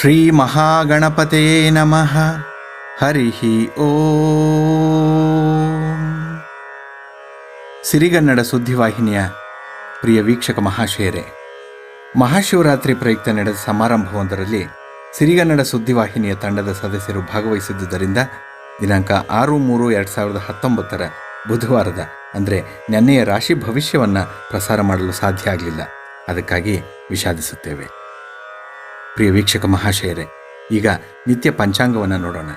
ಶ್ರೀ ಮಹಾಗಣಪತೇ ನಮಃ. ಹರಿ ಓ. ಸಿರಿಗನ್ನಡ ಸುದ್ದಿವಾಹಿನಿಯ ಪ್ರಿಯ ವೀಕ್ಷಕ ಮಹಾಶಯರೇ, ಮಹಾಶಿವರಾತ್ರಿ ಪ್ರಯುಕ್ತ ನಡೆದ ಸಮಾರಂಭವೊಂದರಲ್ಲಿ ಸಿರಿಗನ್ನಡ ಸುದ್ದಿವಾಹಿನಿಯ ತಂಡದ ಸದಸ್ಯರು ಭಾಗವಹಿಸಿದ್ದುದರಿಂದ ದಿನಾಂಕ ಆರು ಮೂರು ಎರಡು ಸಾವಿರದ ಹತ್ತೊಂಬತ್ತರ ಬುಧವಾರದ, ಅಂದರೆ ನೆನ್ನೆಯ ರಾಶಿ ಭವಿಷ್ಯವನ್ನು ಪ್ರಸಾರ ಮಾಡಲು ಸಾಧ್ಯ ಆಗಲಿಲ್ಲ. ಅದಕ್ಕಾಗಿ ವಿಷಾದಿಸುತ್ತೇವೆ. ಪ್ರಿಯ ವೀಕ್ಷಕ ಮಹಾಶಯರೇ, ಈಗ ನಿತ್ಯ ಪಂಚಾಂಗವನ್ನು ನೋಡೋಣ.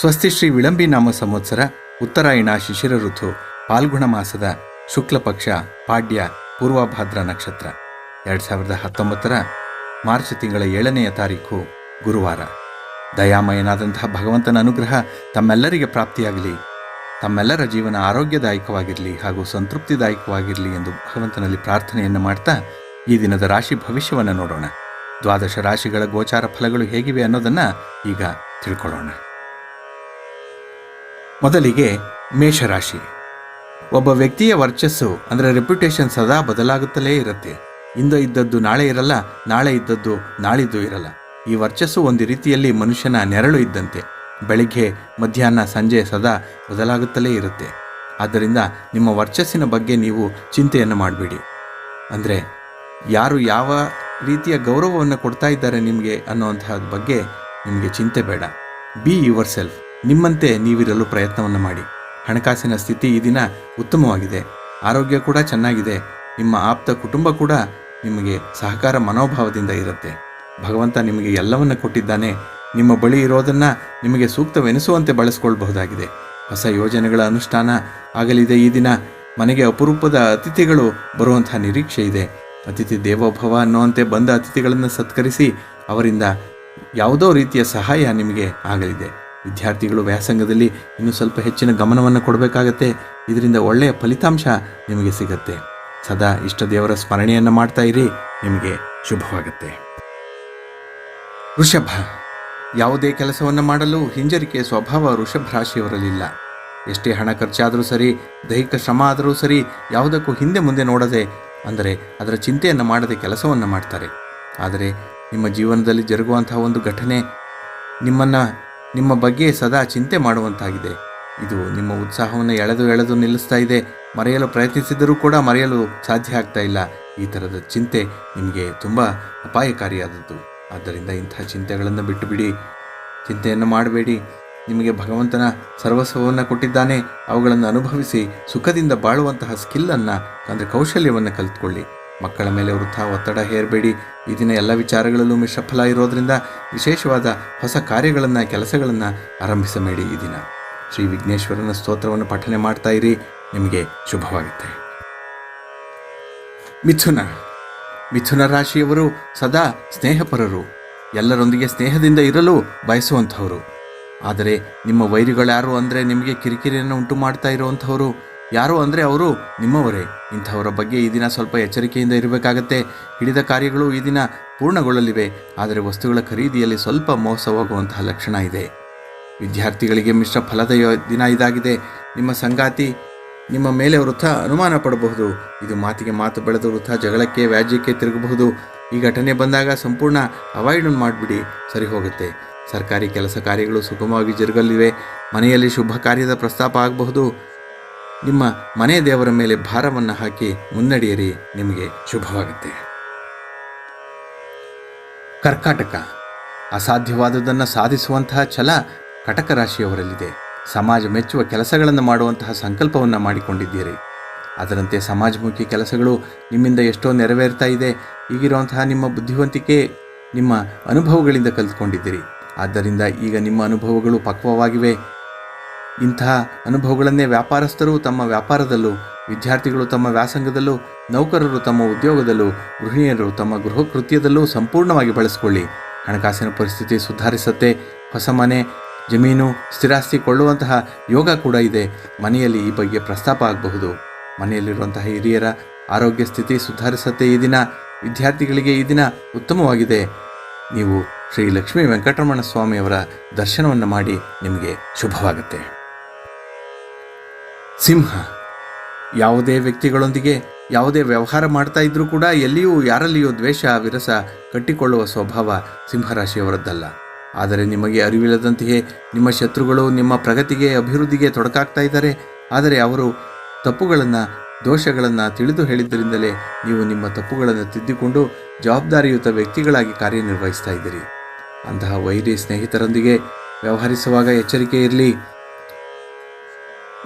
ಸ್ವಸ್ತಿ ಶ್ರೀ ವಿಳಂಬಿ ನಾಮ ಸಂವತ್ಸರ, ಉತ್ತರಾಯಣ ಶಿಶಿರ ಋತು, ಪಾಲ್ಗುಣ ಮಾಸದ ಶುಕ್ಲ ಪಕ್ಷ ಪಾಡ್ಯ, ಪೂರ್ವಭಾದ್ರ ನಕ್ಷತ್ರ. ಎರಡು ಸಾವಿರದ ಹತ್ತೊಂಬತ್ತರ ಮಾರ್ಚ್ ತಿಂಗಳ ಏಳನೆಯ ತಾರೀಕು ಗುರುವಾರ. ದಯಾಮಯನಾದಂತಹ ಭಗವಂತನ ಅನುಗ್ರಹ ತಮ್ಮೆಲ್ಲರಿಗೆ ಪ್ರಾಪ್ತಿಯಾಗಲಿ. ತಮ್ಮೆಲ್ಲರ ಜೀವನ ಆರೋಗ್ಯದಾಯಕವಾಗಿರಲಿ ಹಾಗೂ ಸಂತೃಪ್ತಿದಾಯಕವಾಗಿರಲಿ ಎಂದು ಭಗವಂತನಲ್ಲಿ ಪ್ರಾರ್ಥನೆಯನ್ನು ಮಾಡ್ತಾ ಈ ದಿನದ ರಾಶಿ ಭವಿಷ್ಯವನ್ನು ನೋಡೋಣ. ದ್ವಾದಶ ರಾಶಿಗಳ ಗೋಚಾರ ಫಲಗಳು ಹೇಗಿವೆ ಅನ್ನೋದನ್ನು ಈಗ ತಿಳ್ಕೊಳ್ಳೋಣ. ಮೊದಲಿಗೆ ಮೇಷರಾಶಿ. ಒಬ್ಬ ವ್ಯಕ್ತಿಯ ವರ್ಚಸ್ಸು ಅಂದರೆ ರೆಪ್ಯುಟೇಷನ್ ಸದಾ ಬದಲಾಗುತ್ತಲೇ ಇರುತ್ತೆ. ಇಂದು ಇದ್ದದ್ದು ನಾಳೆ ಇರಲ್ಲ, ನಾಳೆ ಇದ್ದದ್ದು ನಾಳಿದ್ದು ಇರಲ್ಲ. ಈ ವರ್ಚಸ್ಸು ಒಂದು ರೀತಿಯಲ್ಲಿ ಮನುಷ್ಯನ ನೆರಳು ಇದ್ದಂತೆ. ಬೆಳಿಗ್ಗೆ, ಮಧ್ಯಾಹ್ನ, ಸಂಜೆ ಸದಾ ಬದಲಾಗುತ್ತಲೇ ಇರುತ್ತೆ. ಆದ್ದರಿಂದ ನಿಮ್ಮ ವರ್ಚಸ್ಸಿನ ಬಗ್ಗೆ ನೀವು ಚಿಂತೆಯನ್ನು ಮಾಡಬೇಡಿ. ಅಂದರೆ ಯಾರು ಯಾವ ರೀತಿಯ ಗೌರವವನ್ನು ಕೊಡ್ತಾ ಇದ್ದಾರೆ ನಿಮಗೆ ಅನ್ನೋಂತಹ ಬಗ್ಗೆ ನಿಮಗೆ ಚಿಂತೆ ಬೇಡ. ಬಿ ಯುವರ್ ಸೆಲ್ಫ್ ನಿಮ್ಮಂತೆ ನೀವಿರಲು ಪ್ರಯತ್ನವನ್ನು ಮಾಡಿ. ಹಣಕಾಸಿನ ಸ್ಥಿತಿ ಈ ದಿನ ಉತ್ತಮವಾಗಿದೆ. ಆರೋಗ್ಯ ಕೂಡ ಚೆನ್ನಾಗಿದೆ. ನಿಮ್ಮ ಆಪ್ತ ಕುಟುಂಬ ಕೂಡ ನಿಮಗೆ ಸಹಕಾರ ಮನೋಭಾವದಿಂದ ಇರುತ್ತೆ. ಭಗವಂತ ನಿಮಗೆ ಎಲ್ಲವನ್ನ ಕೊಟ್ಟಿದ್ದಾನೆ. ನಿಮ್ಮ ಬಳಿ ಇರೋದನ್ನು ನಿಮಗೆ ಸೂಕ್ತವೆನಿಸುವಂತೆ ಬಳಸ್ಕೊಳ್ಬಹುದಾಗಿದೆ. ಹೊಸ ಯೋಜನೆಗಳ ಅನುಷ್ಠಾನ ಆಗಲಿದೆ ಈ ದಿನ. ಮನೆಗೆ ಅಪರೂಪದ ಅತಿಥಿಗಳು ಬರುವಂತಹ ನಿರೀಕ್ಷೆ ಇದೆ. ಅತಿಥಿ ದೇವೋಭವ ಅನ್ನುವಂತೆ ಬಂದ ಅತಿಥಿಗಳನ್ನು ಸತ್ಕರಿಸಿ ಅವರಿಂದ ಯಾವುದೋ ರೀತಿಯ ಸಹಾಯ ನಿಮಗೆ ಆಗಲಿದೆ. ವಿದ್ಯಾರ್ಥಿಗಳು ವ್ಯಾಸಂಗದಲ್ಲಿ ಇನ್ನೂ ಸ್ವಲ್ಪ ಹೆಚ್ಚಿನ ಗಮನವನ್ನು ಕೊಡಬೇಕಾಗತ್ತೆ. ಇದರಿಂದ ಒಳ್ಳೆಯ ಫಲಿತಾಂಶ ನಿಮಗೆ ಸಿಗತ್ತೆ. ಸದಾ ಇಷ್ಟ ದೇವರ ಸ್ಮರಣೆಯನ್ನು ಮಾಡ್ತಾ ಇರಿ. ನಿಮಗೆ ಶುಭವಾಗುತ್ತೆ. ವೃಷಭ, ಯಾವುದೇ ಕೆಲಸವನ್ನು ಮಾಡಲು ಹಿಂಜರಿಕೆ ಸ್ವಭಾವ ವೃಷಭ ರಾಶಿಯವರಲ್ಲಿಲ್ಲ. ಎಷ್ಟೇ ಹಣ ಖರ್ಚಾದರೂ ಸರಿ, ದೈಹಿಕ ಶ್ರಮ ಆದರೂ ಸರಿ, ಯಾವುದಕ್ಕೂ ಹಿಂದೆ ಮುಂದೆ ನೋಡದೆ ಅಂದರೆ ಅದರ ಚಿಂತೆಯನ್ನು ಮಾಡದೆ ಕೆಲಸವನ್ನು ಮಾಡ್ತಾರೆ. ಆದರೆ ನಿಮ್ಮ ಜೀವನದಲ್ಲಿ ಜರುಗುವಂತಹ ಒಂದು ಘಟನೆ ನಿಮ್ಮನ್ನು, ನಿಮ್ಮ ಬಗ್ಗೆ ಸದಾ ಚಿಂತೆ ಮಾಡುವಂತಾಗಿದೆ. ಇದು ನಿಮ್ಮ ಉತ್ಸಾಹವನ್ನು ಎಳೆದು ಎಳೆದು ನಿಲ್ಲಿಸ್ತಾ ಇದೆ. ಮರೆಯಲು ಪ್ರಯತ್ನಿಸಿದರೂ ಕೂಡ ಮರೆಯಲು ಸಾಧ್ಯ ಆಗ್ತಾ ಇಲ್ಲ. ಈ ಥರದ ಚಿಂತೆ ನಿಮಗೆ ತುಂಬ ಅಪಾಯಕಾರಿಯಾದದ್ದು. ಆದ್ದರಿಂದ ಇಂಥ ಚಿಂತೆಗಳನ್ನು ಬಿಟ್ಟುಬಿಡಿ. ಚಿಂತೆಯನ್ನು ಮಾಡಬೇಡಿ. ನಿಮಗೆ ಭಗವಂತನ ಸರ್ವಸ್ವವನ್ನು ಕೊಟ್ಟಿದ್ದಾನೆ, ಅವುಗಳನ್ನು ಅನುಭವಿಸಿ ಸುಖದಿಂದ ಬಾಳುವಂತಹ ಸ್ಕಿಲ್ಲನ್ನು ಅಂದರೆ ಕೌಶಲ್ಯವನ್ನು ಕಲಿತ್ಕೊಳ್ಳಿ. ಮಕ್ಕಳ ಮೇಲೆ ವೃಥ, ಒತ್ತಡ ಹೇರಬೇಡಿ. ಈ ದಿನ ಎಲ್ಲ ವಿಚಾರಗಳಲ್ಲೂ ಮಿಶ್ರಫಲ ಇರೋದರಿಂದ ವಿಶೇಷವಾದ ಹೊಸ ಕಾರ್ಯಗಳನ್ನು, ಕೆಲಸಗಳನ್ನು ಆರಂಭಿಸಬೇಡಿ ಈ ದಿನ. ಶ್ರೀ ವಿಘ್ನೇಶ್ವರನ ಸ್ತೋತ್ರವನ್ನು ಪಠನೆ ಮಾಡ್ತಾ ಇರಿ. ನಿಮಗೆ ಶುಭವಾಗುತ್ತೆ. ಮಿಥುನ. ಮಿಥುನ ರಾಶಿಯವರು ಸದಾ ಸ್ನೇಹಪರರು. ಎಲ್ಲರೊಂದಿಗೆ ಸ್ನೇಹದಿಂದ ಇರಲು ಬಯಸುವಂಥವರು. ಆದರೆ ನಿಮ್ಮ ವೈರಿಗಳ್ಯಾರು ಅಂದರೆ ನಿಮಗೆ ಕಿರಿಕಿರಿಯನ್ನು ಉಂಟು ಮಾಡ್ತಾ ಇರುವಂಥವರು ಯಾರು ಅಂದರೆ ಅವರು ನಿಮ್ಮವರೇ. ಇಂಥವರ ಬಗ್ಗೆ ಈ ದಿನ ಸ್ವಲ್ಪ ಎಚ್ಚರಿಕೆಯಿಂದ ಇರಬೇಕಾಗತ್ತೆ. ಹಿಡಿದ ಕಾರ್ಯಗಳು ಈ ದಿನ ಪೂರ್ಣಗೊಳ್ಳಲಿವೆ. ಆದರೆ ವಸ್ತುಗಳ ಖರೀದಿಯಲ್ಲಿ ಸ್ವಲ್ಪ ಮೋಸವಾಗುವಂತಹ ಲಕ್ಷಣ ಇದೆ. ವಿದ್ಯಾರ್ಥಿಗಳಿಗೆ ಮಿಶ್ರ ಫಲದ ದಿನ ಇದಾಗಿದೆ. ನಿಮ್ಮ ಸಂಗಾತಿ ನಿಮ್ಮ ಮೇಲೆ ವೃಥ ಅನುಮಾನ ಪಡಬಹುದು. ಇದು ಮಾತಿಗೆ ಮಾತು ಬೆಳೆದು ವೃಥ ಜಗಳಕ್ಕೆ, ವ್ಯಾಜ್ಯಕ್ಕೆ ತಿರುಗಬಹುದು. ಈ ಘಟನೆ ಬಂದಾಗ ಸಂಪೂರ್ಣ ಅವಾಯ್ಡ್ ಮಾಡಿಬಿಡಿ. ಸರಿ ಹೋಗುತ್ತೆ. ಸರ್ಕಾರಿ ಕೆಲಸ ಕಾರ್ಯಗಳು ಸುಗಮವಾಗಿ ಜರುಗಲಿವೆ. ಮನೆಯಲ್ಲಿ ಶುಭ ಕಾರ್ಯದ ಪ್ರಸ್ತಾಪ ಆಗಬಹುದು. ನಿಮ್ಮ ಮನೆ ದೇವರ ಮೇಲೆ ಭಾರವನ್ನು ಹಾಕಿ ಮುನ್ನಡೆಯಿರಿ. ನಿಮಗೆ ಶುಭವಾಗುತ್ತೆ. ಕರ್ಕಾಟಕ. ಅಸಾಧ್ಯವಾದುದನ್ನು ಸಾಧಿಸುವಂತಹ ಛಲ ಕಟಕ ರಾಶಿಯವರಲ್ಲಿದೆ ಸಮಾಜ ಮೆಚ್ಚುವ ಕೆಲಸಗಳನ್ನು ಮಾಡುವಂತಹ ಸಂಕಲ್ಪವನ್ನು ಮಾಡಿಕೊಂಡಿದ್ದೀರಿ. ಅದರಂತೆ ಸಮಾಜಮುಖಿ ಕೆಲಸಗಳು ನಿಮ್ಮಿಂದ ಎಷ್ಟೋ ನೆರವೇರ್ತಾ ಇದೆ. ಈಗಿರುವಂತಹ ನಿಮ್ಮ ಬುದ್ಧಿವಂತಿಕೆ ನಿಮ್ಮ ಅನುಭವಗಳಿಂದ ಕಲಿತ್ಕೊಂಡಿದ್ದೀರಿ. ಆದ್ದರಿಂದ ಈಗ ನಿಮ್ಮ ಅನುಭವಗಳು ಪಕ್ವವಾಗಿವೆ. ಇಂತಹ ಅನುಭವಗಳನ್ನೇ ವ್ಯಾಪಾರಸ್ಥರು ತಮ್ಮ ವ್ಯಾಪಾರದಲ್ಲೂ, ವಿದ್ಯಾರ್ಥಿಗಳು ತಮ್ಮ ವ್ಯಾಸಂಗದಲ್ಲೂ, ನೌಕರರು ತಮ್ಮ ಉದ್ಯೋಗದಲ್ಲೂ, ಗೃಹಿಣಿಯರು ತಮ್ಮ ಗೃಹ ಕೃತ್ಯದಲ್ಲೂ ಸಂಪೂರ್ಣವಾಗಿ ಬಳಸಿಕೊಳ್ಳಿ. ಹಣಕಾಸಿನ ಪರಿಸ್ಥಿತಿ ಸುಧಾರಿಸುತ್ತೆ. ಹೊಸ ಮನೆ, ಜಮೀನು ಸ್ಥಿರಾಸ್ತಿ ಕೊಳ್ಳುವಂತಹ ಯೋಗ ಕೂಡ ಇದೆ. ಮನೆಯಲ್ಲಿ ಈ ಬಗ್ಗೆ ಪ್ರಸ್ತಾಪ ಆಗಬಹುದು. ಮನೆಯಲ್ಲಿರುವಂತಹ ಹಿರಿಯರ ಆರೋಗ್ಯ ಸ್ಥಿತಿ ಸುಧಾರಿಸುತ್ತೆ ಈ ದಿನ. ವಿದ್ಯಾರ್ಥಿಗಳಿಗೆ ಈ ದಿನ ಉತ್ತಮವಾಗಿದೆ. ನೀವು ಶ್ರೀ ಲಕ್ಷ್ಮೀ ವೆಂಕಟರಮಣ ಸ್ವಾಮಿಯವರ ದರ್ಶನವನ್ನು ಮಾಡಿ ನಿಮಗೆ ಶುಭವಾಗುತ್ತೆ. ಸಿಂಹ, ಯಾವುದೇ ವ್ಯಕ್ತಿಗಳೊಂದಿಗೆ ಯಾವುದೇ ವ್ಯವಹಾರ ಮಾಡ್ತಾ ಇದ್ರೂ ಕೂಡ ಎಲ್ಲಿಯೂ ಯಾರಲ್ಲಿಯೂ ದ್ವೇಷ, ವಿರಸ ಕಟ್ಟಿಕೊಳ್ಳುವ ಸ್ವಭಾವ ಸಿಂಹರಾಶಿಯವರದ್ದಲ್ಲ. ಆದರೆ ನಿಮಗೆ ಅರಿವಿಲ್ಲದಂತೆಯೇ ನಿಮ್ಮ ಶತ್ರುಗಳು ನಿಮ್ಮ ಪ್ರಗತಿಗೆ, ಅಭಿವೃದ್ಧಿಗೆ ತೊಡಕಾಗ್ತಾ ಇದ್ದಾರೆ. ಆದರೆ ಅವರು ತಪ್ಪುಗಳನ್ನು, ದೋಷಗಳನ್ನು ತಿಳಿದು ಹೇಳಿದ್ದರಿಂದಲೇ ನೀವು ನಿಮ್ಮ ತಪ್ಪುಗಳನ್ನು ತಿದ್ದಿಕೊಂಡು ಜವಾಬ್ದಾರಿಯುತ ವ್ಯಕ್ತಿಗಳಾಗಿ ಕಾರ್ಯನಿರ್ವಹಿಸ್ತಾ ಇದ್ದೀರಿ. ಅಂತಹ ವೈರಿ ಸ್ನೇಹಿತರೊಂದಿಗೆ ವ್ಯವಹರಿಸುವಾಗ ಎಚ್ಚರಿಕೆ ಇರಲಿ.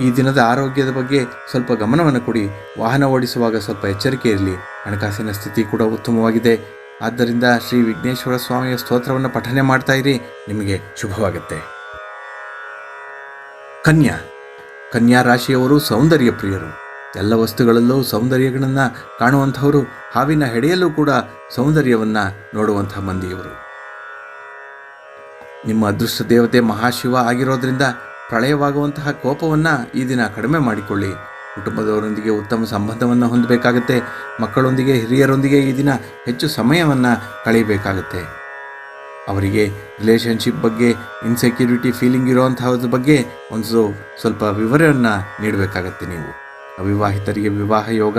ಈ ದಿನದ ಆರೋಗ್ಯದ ಬಗ್ಗೆ ಸ್ವಲ್ಪ ಗಮನವನ್ನು ಕೊಡಿ. ವಾಹನ ಓಡಿಸುವಾಗ ಸ್ವಲ್ಪ ಎಚ್ಚರಿಕೆ ಇರಲಿ. ಹಣಕಾಸಿನ ಸ್ಥಿತಿ ಕೂಡ ಉತ್ತಮವಾಗಿದೆ. ಆದ್ದರಿಂದ ಶ್ರೀ ವಿಘ್ನೇಶ್ವರ ಸ್ವಾಮಿಯ ಸ್ತೋತ್ರವನ್ನು ಪಠನೆ ಮಾಡ್ತಾ ಇರಿ. ನಿಮಗೆ ಶುಭವಾಗುತ್ತೆ. ಕನ್ಯಾ. ಕನ್ಯಾ ರಾಶಿಯವರು ಸೌಂದರ್ಯ ಪ್ರಿಯರು. ಎಲ್ಲ ವಸ್ತುಗಳಲ್ಲೂ ಸೌಂದರ್ಯಗಳನ್ನು ಕಾಣುವಂಥವರು, ಹಾವಿನ ಹೆಡೆಯಲ್ಲೂ ಕೂಡ ಸೌಂದರ್ಯವನ್ನು ನೋಡುವಂಥ ಮಂದಿಯವರು. ನಿಮ್ಮ ಅದೃಷ್ಟ ದೇವತೆ ಮಹಾಶಿವ ಆಗಿರೋದ್ರಿಂದ ಪ್ರಳಯವಾಗುವಂತಹ ಕೋಪವನ್ನು ಈ ದಿನ ಕಡಿಮೆ ಮಾಡಿಕೊಳ್ಳಿ. ಕುಟುಂಬದವರೊಂದಿಗೆ ಉತ್ತಮ ಸಂಬಂಧವನ್ನು ಹೊಂದಬೇಕಾಗುತ್ತೆ. ಮಕ್ಕಳೊಂದಿಗೆ, ಹಿರಿಯರೊಂದಿಗೆ ಈ ದಿನ ಹೆಚ್ಚು ಸಮಯವನ್ನು ಕಳೆಯಬೇಕಾಗುತ್ತೆ. ಅವರಿಗೆ ರಿಲೇಷನ್ಶಿಪ್ ಬಗ್ಗೆ ಇನ್ಸೆಕ್ಯೂರಿಟಿ ಫೀಲಿಂಗ್ ಇರೋವಂಥದ್ರ ಬಗ್ಗೆ ಒಂದು ಸ್ವಲ್ಪ ವಿವರವನ್ನು ನೀಡಬೇಕಾಗತ್ತೆ ನೀವು. ಅವಿವಾಹಿತರಿಗೆ ವಿವಾಹ ಯೋಗ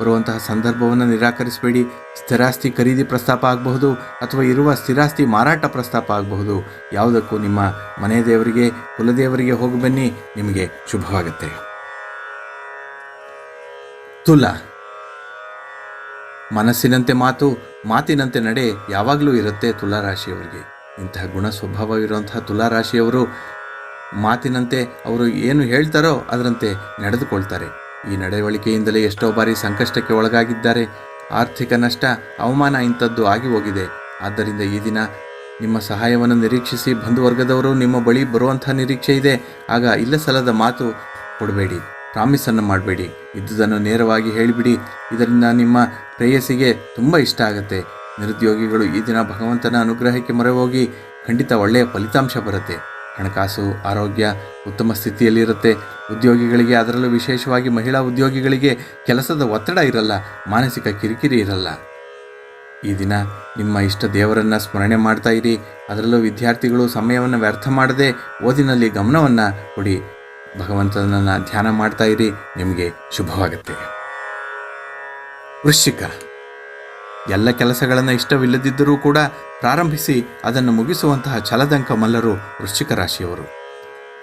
ಬರುವಂತಹ ಸಂದರ್ಭವನ್ನು ನಿರಾಕರಿಸಬೇಡಿ. ಸ್ಥಿರಾಸ್ತಿ ಖರೀದಿ ಪ್ರಸ್ತಾಪ ಆಗಬಹುದು ಅಥವಾ ಇರುವ ಸ್ಥಿರಾಸ್ತಿ ಮಾರಾಟ ಪ್ರಸ್ತಾಪ ಆಗಬಹುದು. ಯಾವುದಕ್ಕೂ ನಿಮ್ಮ ಮನೆ ದೇವರಿಗೆ, ಕುಲದೇವರಿಗೆ ಹೋಗಿ ಬನ್ನಿ. ನಿಮಗೆ ಶುಭವಾಗುತ್ತೆ. ತುಲಾ. ಮನಸ್ಸಿನಂತೆ ಮಾತು, ಮಾತಿನಂತೆ ನಡೆ ಯಾವಾಗಲೂ ಇರುತ್ತೆ ತುಲಾರಾಶಿಯವರಿಗೆ. ಇಂತಹ ಗುಣ ಸ್ವಭಾವ ಇರುವಂತಹ ತುಲಾರಾಶಿಯವರು ಮಾತಿನಂತೆ ಅವರು ಏನು ಹೇಳ್ತಾರೋ ಅದರಂತೆ ನಡೆದುಕೊಳ್ತಾರೆ. ಈ ನಡವಳಿಕೆಯಿಂದಲೇ ಎಷ್ಟೋ ಬಾರಿ ಸಂಕಷ್ಟಕ್ಕೆ ಒಳಗಾಗಿದ್ದಾರೆ. ಆರ್ಥಿಕ ನಷ್ಟ, ಅವಮಾನ ಇಂಥದ್ದು ಆಗಿ ಹೋಗಿದೆ. ಆದ್ದರಿಂದ ಈ ದಿನ ನಿಮ್ಮ ಸಹಾಯವನ್ನು ನಿರೀಕ್ಷಿಸಿ ಬಂಧುವರ್ಗದವರು ನಿಮ್ಮ ಬಳಿ ಬರುವಂಥ ನಿರೀಕ್ಷೆ ಇದೆ. ಆಗ ಇಲ್ಲ ಸಲದ ಮಾತು ಕೊಡಬೇಡಿ, ಪ್ರಾಮಿಸನ್ನು ಮಾಡಬೇಡಿ. ಇದ್ದುದನ್ನು ನೇರವಾಗಿ ಹೇಳಿಬಿಡಿ. ಇದರಿಂದ ನಿಮ್ಮ ಪ್ರೇಯಸಿಗೆ ತುಂಬ ಇಷ್ಟ ಆಗುತ್ತೆ. ನಿರುದ್ಯೋಗಿಗಳು ಈ ದಿನ ಭಗವಂತನ ಅನುಗ್ರಹಕ್ಕೆ ಮೊರೆ ಹೋಗಿ ಖಂಡಿತ ಒಳ್ಳೆಯ ಫಲಿತಾಂಶ ಬರುತ್ತೆ. ಹಣಕಾಸು, ಆರೋಗ್ಯ ಉತ್ತಮ ಸ್ಥಿತಿಯಲ್ಲಿರುತ್ತೆ. ಉದ್ಯೋಗಿಗಳಿಗೆ ಅದರಲ್ಲೂ ವಿಶೇಷವಾಗಿ ಮಹಿಳಾ ಉದ್ಯೋಗಿಗಳಿಗೆ ಕೆಲಸದ ಒತ್ತಡ ಇರಲ್ಲ, ಮಾನಸಿಕ ಕಿರಿಕಿರಿ ಇರಲ್ಲ. ಈ ದಿನ ನಿಮ್ಮ ಇಷ್ಟ ದೇವರನ್ನು ಸ್ಮರಣೆ ಮಾಡ್ತಾ ಇರಿ. ಅದರಲ್ಲೂ ವಿದ್ಯಾರ್ಥಿಗಳು ಸಮಯವನ್ನು ವ್ಯರ್ಥ ಮಾಡದೆ ಓದಿನಲ್ಲಿ ಗಮನವನ್ನು ಕೊಡಿ. ಭಗವಂತನನ್ನು ಧ್ಯಾನ ಮಾಡ್ತಾ ಇರಿ. ನಿಮಗೆ ಶುಭವಾಗುತ್ತೆ. ವೃಶ್ಚಿಕ ಎಲ್ಲ ಕೆಲಸಗಳನ್ನು ಇಷ್ಟವಿಲ್ಲದಿದ್ದರೂ ಕೂಡ ಪ್ರಾರಂಭಿಸಿ ಅದನ್ನು ಮುಗಿಸುವಂತಹ ಛಲದಂಕ ಮಲ್ಲರು ವೃಶ್ಚಿಕ ರಾಶಿಯವರು.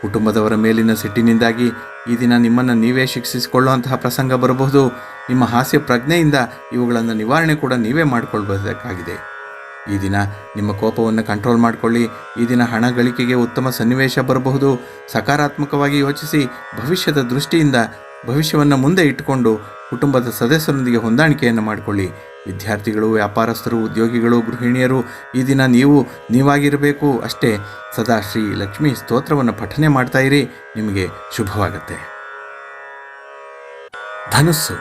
ಕುಟುಂಬದವರ ಮೇಲಿನ ಸಿಟ್ಟಿನಿಂದಾಗಿ ಈ ದಿನ ನಿಮ್ಮನ್ನು ನೀವೇ ಶಿಕ್ಷಿಸಿಕೊಳ್ಳುವಂತಹ ಪ್ರಸಂಗ ಬರಬಹುದು. ನಿಮ್ಮ ಹಾಸ್ಯ ಪ್ರಜ್ಞೆಯಿಂದ ಇವುಗಳನ್ನು ನಿವಾರಣೆ ಕೂಡ ನೀವೇ ಮಾಡಿಕೊಳ್ಬೇಕಾಗಿದೆ. ಈ ದಿನ ನಿಮ್ಮ ಕೋಪವನ್ನು ಕಂಟ್ರೋಲ್ ಮಾಡಿಕೊಳ್ಳಿ. ಈ ದಿನ ಹಣ ಗಳಿಕೆಗೆ ಉತ್ತಮ ಸನ್ನಿವೇಶ ಬರಬಹುದು. ಸಕಾರಾತ್ಮಕವಾಗಿ ಯೋಚಿಸಿ ಭವಿಷ್ಯದ ದೃಷ್ಟಿಯಿಂದ ಭವಿಷ್ಯವನ್ನು ಮುಂದೆ ಇಟ್ಟುಕೊಂಡು ಕುಟುಂಬದ ಸದಸ್ಯರೊಂದಿಗೆ ಹೊಂದಾಣಿಕೆಯನ್ನು ಮಾಡಿಕೊಳ್ಳಿ. ವಿದ್ಯಾರ್ಥಿಗಳು, ವ್ಯಾಪಾರಸ್ಥರು, ಉದ್ಯೋಗಿಗಳು, ಗೃಹಿಣಿಯರು, ಈ ದಿನ ನೀವು ನೀವಾಗಿರಬೇಕು. ಅಷ್ಟೇ, ಸದಾ ಶ್ರೀ ಲಕ್ಷ್ಮೀ ಸ್ತೋತ್ರವನ್ನು ಪಠನೆ ಮಾಡ್ತಾ ಇರಿ. ನಿಮಗೆ ಶುಭವಾಗುತ್ತೆ. ಧನುಸ್ಸು.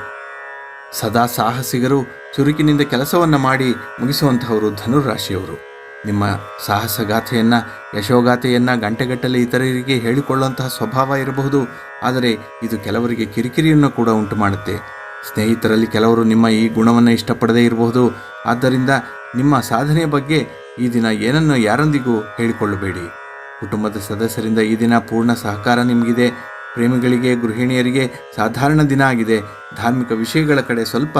ಸದಾ ಸಾಹಸಿಗರು ಚುರುಕಿನಿಂದ ಕೆಲಸವನ್ನು ಮಾಡಿ ಮುಗಿಸುವಂತಹವರು ಧನುರಾಶಿಯವರು ನಿಮ್ಮ ಸಾಹಸಗಾಥೆಯನ್ನು, ಯಶೋಗಾಥೆಯನ್ನು ಗಂಟೆಗಟ್ಟಲೆ ಇತರರಿಗೆ ಹೇಳಿಕೊಳ್ಳುವಂತಹ ಸ್ವಭಾವ ಇರಬಹುದು. ಆದರೆ ಇದು ಕೆಲವರಿಗೆ ಕಿರಿಕಿರಿಯನ್ನು ಕೂಡ ಉಂಟು ಮಾಡುತ್ತೆ ಸ್ನೇಹಿತರಲ್ಲಿ ಕೆಲವರು ನಿಮ್ಮ ಈ ಗುಣವನ್ನು ಇಷ್ಟಪಡದೇ ಇರಬಹುದು. ಆದ್ದರಿಂದ ನಿಮ್ಮ ಸಾಧನೆಯ ಬಗ್ಗೆ ಈ ದಿನ ಏನನ್ನು ಯಾರೊಂದಿಗೂ ಹೇಳಿಕೊಳ್ಳಬೇಡಿ. ಕುಟುಂಬದ ಸದಸ್ಯರಿಂದ ಈ ದಿನ ಪೂರ್ಣ ಸಹಕಾರ ನಿಮಗಿದೆ. ಪ್ರೇಮಿಗಳಿಗೆ, ಗೃಹಿಣಿಯರಿಗೆ ಸಾಧಾರಣ ದಿನ ಆಗಿದೆ. ಧಾರ್ಮಿಕ ವಿಷಯಗಳ ಕಡೆ ಸ್ವಲ್ಪ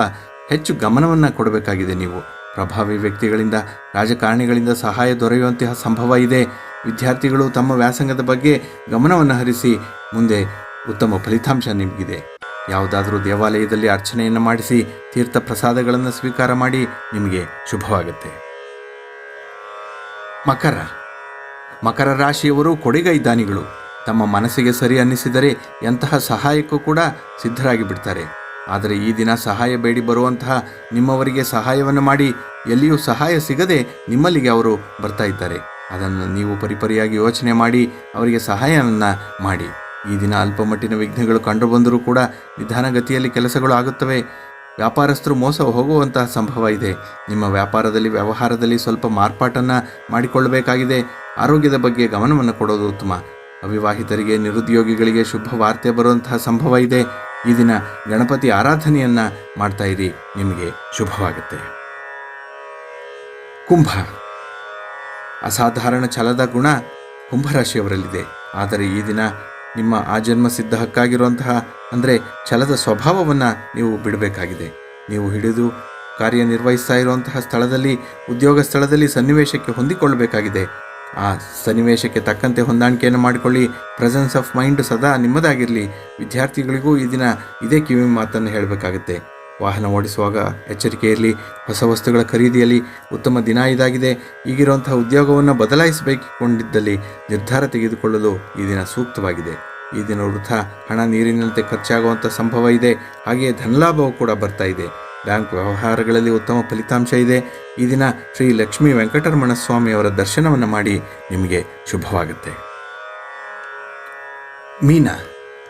ಹೆಚ್ಚು ಗಮನವನ್ನು ಕೊಡಬೇಕಾಗಿದೆ ನೀವು. ಪ್ರಭಾವಿ ವ್ಯಕ್ತಿಗಳಿಂದ, ರಾಜಕಾರಣಿಗಳಿಂದ ಸಹಾಯ ದೊರೆಯುವಂತಹ ಸಂಭವ ಇದೆ. ವಿದ್ಯಾರ್ಥಿಗಳು ತಮ್ಮ ವ್ಯಾಸಂಗದ ಬಗ್ಗೆ ಗಮನವನ್ನು ಹರಿಸಿ ಮುಂದೆ ಉತ್ತಮ ಫಲಿತಾಂಶ ನಿಮಗಿದೆ. ಯಾವುದಾದರೂ ದೇವಾಲಯದಲ್ಲಿ ಅರ್ಚನೆಯನ್ನು ಮಾಡಿಸಿ ತೀರ್ಥ ಪ್ರಸಾದಗಳನ್ನು ಸ್ವೀಕಾರ ಮಾಡಿ ನಿಮಗೆ ಶುಭವಾಗುತ್ತೆ. ಮಕರ. ಮಕರ ರಾಶಿಯವರು ಕೊಡುಗೈ ದಾನಿಗಳು ತಮ್ಮ ಮನಸ್ಸಿಗೆ ಸರಿ ಅನ್ನಿಸಿದರೆ ಎಂತಹ ಸಹಾಯಕ್ಕೂ ಕೂಡ ಸಿದ್ಧರಾಗಿ ಬಿಡ್ತಾರೆ ಆದರೆ ಈ ದಿನ ಸಹಾಯ ಬೇಡಿ ಬರುವಂತಹ ನಿಮ್ಮವರಿಗೆ ಸಹಾಯವನ್ನು ಮಾಡಿ ಎಲ್ಲಿಯೂ ಸಹಾಯ ಸಿಗದೆ ನಿಮ್ಮಲ್ಲಿಗೆ ಅವರು ಬರ್ತಾ ಇದ್ದಾರೆ. ಅದನ್ನು ನೀವು ಪರಿಪರಿಯಾಗಿ ಯೋಚನೆ ಮಾಡಿ ಅವರಿಗೆ ಸಹಾಯವನ್ನು ಮಾಡಿ. ಈ ದಿನ ಅಲ್ಪಮಟ್ಟಿನ ವಿಘ್ನಗಳು ಕಂಡುಬಂದರೂ ಕೂಡ ನಿಧಾನಗತಿಯಲ್ಲಿ ಕೆಲಸಗಳು ಆಗುತ್ತವೆ. ವ್ಯಾಪಾರಸ್ಥರು ಮೋಸ ಹೋಗುವಂತಹ ಸಂಭವ ಇದೆ. ನಿಮ್ಮ ವ್ಯಾಪಾರದಲ್ಲಿ, ವ್ಯವಹಾರದಲ್ಲಿ ಸ್ವಲ್ಪ ಮಾರ್ಪಾಟನ್ನು ಮಾಡಿಕೊಳ್ಳಬೇಕಾಗಿದೆ. ಆರೋಗ್ಯದ ಬಗ್ಗೆ ಗಮನವನ್ನು ಕೊಡೋದು ಉತ್ತಮ. ಅವಿವಾಹಿತರಿಗೆ, ನಿರುದ್ಯೋಗಿಗಳಿಗೆ ಶುಭ ವಾರ್ತೆ ಬರುವಂತಹ ಸಂಭವ ಇದೆ. ಈ ದಿನ ಗಣಪತಿ ಆರಾಧನೆಯನ್ನು ಮಾಡ್ತಾ ಇರಿ. ನಿಮಗೆ ಶುಭವಾಗುತ್ತೆ. ಕುಂಭ. ಅಸಾಧಾರಣ ಛಲದ ಗುಣ ಕುಂಭರಾಶಿಯವರಲ್ಲಿದೆ. ಆದರೆ ಈ ದಿನ ನಿಮ್ಮ ಆಜನ್ಮ ಸಿದ್ಧ ಹಕ್ಕಾಗಿರುವಂತಹ ಅಂದರೆ ಛಲದ ಸ್ವಭಾವವನ್ನು ನೀವು ಬಿಡಬೇಕಾಗಿದೆ. ನೀವು ಹಿಡಿದು ಕಾರ್ಯನಿರ್ವಹಿಸ್ತಾ ಇರುವಂತಹ ಸ್ಥಳದಲ್ಲಿ, ಉದ್ಯೋಗ ಸ್ಥಳದಲ್ಲಿ ಸನ್ನಿವೇಶಕ್ಕೆ ಹೊಂದಿಕೊಳ್ಳಬೇಕಾಗಿದೆ. ಆ ಸನ್ನಿವೇಶಕ್ಕೆ ತಕ್ಕಂತೆ ಹೊಂದಾಣಿಕೆಯನ್ನು ಮಾಡಿಕೊಳ್ಳಿ. ಪ್ರೆಸೆನ್ಸ್ ಆಫ್ ಮೈಂಡ್ ಸದಾ ನಿಮ್ಮದಾಗಿರಲಿ. ವಿದ್ಯಾರ್ಥಿಗಳಿಗೂ ಈ ದಿನ ಇದೇ ಕಿವಿ ಮಾತನ್ನು ಹೇಳಬೇಕಾಗುತ್ತೆ. ವಾಹನ ಓಡಿಸುವಾಗ ಎಚ್ಚರಿಕೆ ಇರಲಿ ಹೊಸ ವಸ್ತುಗಳ ಖರೀದಿಯಲ್ಲಿ ಉತ್ತಮ ದಿನ ಇದಾಗಿದೆ. ಈಗಿರುವಂತಹ ಉದ್ಯೋಗವನ್ನು ಬದಲಾಯಿಸಬೇಕಿಕೊಂಡಿದ್ದಲ್ಲಿ ನಿರ್ಧಾರ ತೆಗೆದುಕೊಳ್ಳಲು ಈ ದಿನ ಸೂಕ್ತವಾಗಿದೆ. ಈ ದಿನ ವೃಥ, ಹಣ, ನೀರಿನಂತೆ ಖರ್ಚಾಗುವಂಥ ಸಂಭವ ಇದೆ. ಹಾಗೆಯೇ ಧನಲಾಭವು ಕೂಡ ಬರ್ತಾ ಇದೆ. ಬ್ಯಾಂಕ್ ವ್ಯವಹಾರಗಳಲ್ಲಿ ಉತ್ತಮ ಫಲಿತಾಂಶ ಇದೆ. ಈ ದಿನ ಶ್ರೀ ಲಕ್ಷ್ಮೀ ವೆಂಕಟರಮಣ ಸ್ವಾಮಿಯವರ ದರ್ಶನವನ್ನು ಮಾಡಿ ನಿಮಗೆ ಶುಭವಾಗುತ್ತೆ. ಮೀನ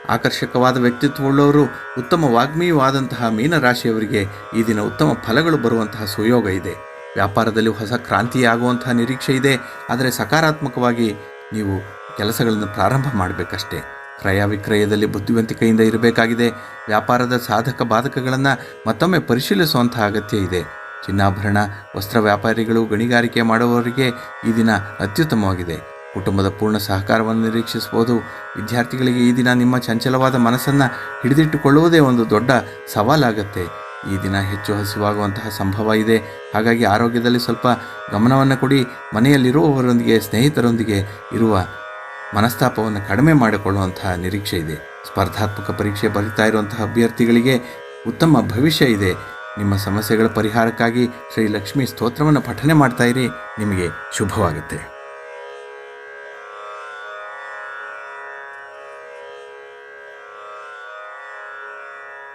ಆಕರ್ಷಕವಾದ ವ್ಯಕ್ತಿತ್ವವುಳ್ಳವರು ಉತ್ತಮ ವಾಗ್ಮೀಯೂ ಆದಂತಹ ಮೀನರಾಶಿಯವರಿಗೆ ಈ ದಿನ ಉತ್ತಮ ಫಲಗಳು ಬರುವಂತಹ ಸುಯೋಗ ಇದೆ. ವ್ಯಾಪಾರದಲ್ಲಿ ಹೊಸ ಕ್ರಾಂತಿಯಾಗುವಂತಹ ನಿರೀಕ್ಷೆ ಇದೆ. ಆದರೆ ಸಕಾರಾತ್ಮಕವಾಗಿ ನೀವು ಕೆಲಸಗಳನ್ನು ಪ್ರಾರಂಭ ಮಾಡಬೇಕಷ್ಟೇ. ಕ್ರಯ ವಿಕ್ರಯದಲ್ಲಿ ಬುದ್ಧಿವಂತಿಕೆಯಿಂದ ಇರಬೇಕಾಗಿದೆ. ವ್ಯಾಪಾರದ ಸಾಧಕ ಬಾಧಕಗಳನ್ನು ಮತ್ತೊಮ್ಮೆ ಪರಿಶೀಲಿಸುವಂತಹ ಅಗತ್ಯ ಇದೆ. ಚಿನ್ನಾಭರಣ, ವಸ್ತ್ರ ವ್ಯಾಪಾರಿಗಳು ಗಣಿಗಾರಿಕೆ ಮಾಡುವವರಿಗೆ ಈ ದಿನ ಅತ್ಯುತ್ತಮವಾಗಿದೆ. ಕುಟುಂಬದ ಪೂರ್ಣ ಸಹಕಾರವನ್ನು ನಿರೀಕ್ಷಿಸಬಹುದು. ವಿದ್ಯಾರ್ಥಿಗಳಿಗೆ ಈ ದಿನ ನಿಮ್ಮ ಚಂಚಲವಾದ ಮನಸ್ಸನ್ನು ಹಿಡಿದಿಟ್ಟುಕೊಳ್ಳುವುದೇ ಒಂದು ದೊಡ್ಡ ಸವಾಲಾಗತ್ತೆ. ಈ ದಿನ ಹೆಚ್ಚು ಹಸಿವಾಗುವಂತಹ ಸಂಭವ ಇದೆ. ಹಾಗಾಗಿ ಆರೋಗ್ಯದಲ್ಲಿ ಸ್ವಲ್ಪ ಗಮನವನ್ನು ಕೊಡಿ. ಮನೆಯಲ್ಲಿರುವವರೊಂದಿಗೆ, ಸ್ನೇಹಿತರೊಂದಿಗೆ ಇರುವ ಮನಸ್ತಾಪವನ್ನು ಕಡಿಮೆ ಮಾಡಿಕೊಳ್ಳುವಂತಹ ನಿರೀಕ್ಷೆ ಇದೆ. ಸ್ಪರ್ಧಾತ್ಮಕ ಪರೀಕ್ಷೆ ಬರೀತಾ ಇರುವಂತಹ ಅಭ್ಯರ್ಥಿಗಳಿಗೆ ಉತ್ತಮ ಭವಿಷ್ಯ ಇದೆ. ನಿಮ್ಮ ಸಮಸ್ಯೆಗಳ ಪರಿಹಾರಕ್ಕಾಗಿ ಶ್ರೀ ಲಕ್ಷ್ಮಿ ಸ್ತೋತ್ರವನ್ನು ಪಠನೆ ಮಾಡ್ತಾ ಇರಿ. ನಿಮಗೆ ಶುಭವಾಗುತ್ತೆ.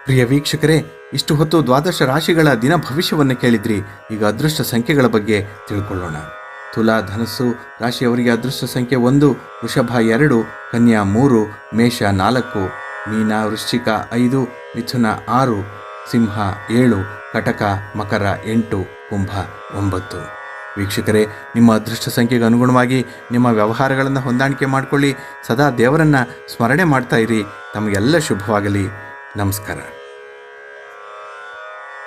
ಪ್ರಿಯ ವೀಕ್ಷಕರೇ, ಇಷ್ಟು ಹೊತ್ತು ದ್ವಾದಶ ರಾಶಿಗಳ ದಿನ ಭವಿಷ್ಯವನ್ನು ಕೇಳಿದ್ರಿ. ಈಗ ಅದೃಷ್ಟ ಸಂಖ್ಯೆಗಳ ಬಗ್ಗೆ ತಿಳ್ಕೊಳ್ಳೋಣ. ತುಲಾ, ಧನಸ್ಸು, ರಾಶಿಯವರಿಗೆ ಅದೃಷ್ಟ ಸಂಖ್ಯೆ ಒಂದು, ವೃಷಭ ಎರಡು, ಕನ್ಯಾ ಮೂರು, ಮೇಷ ನಾಲ್ಕು, ಮೀನ ವೃಶ್ಚಿಕ ಐದು, ಮಿಥುನ ಆರು, ಸಿಂಹ ಏಳು, ಕಟಕ ಮಕರ ಎಂಟು, ಕುಂಭ ಒಂಬತ್ತು. ವೀಕ್ಷಕರೇ, ನಿಮ್ಮ ಅದೃಷ್ಟ ಸಂಖ್ಯೆಗೆ ಅನುಗುಣವಾಗಿ ನಿಮ್ಮ ವ್ಯವಹಾರಗಳನ್ನು ಹೊಂದಾಣಿಕೆ ಮಾಡಿಕೊಳ್ಳಿ. ಸದಾ ದೇವರನ್ನು ಸ್ಮರಣೆ ಮಾಡ್ತಾ ಇರಿ. ತಮಗೆಲ್ಲ ಶುಭವಾಗಲಿ. ನಮಸ್ಕಾರ.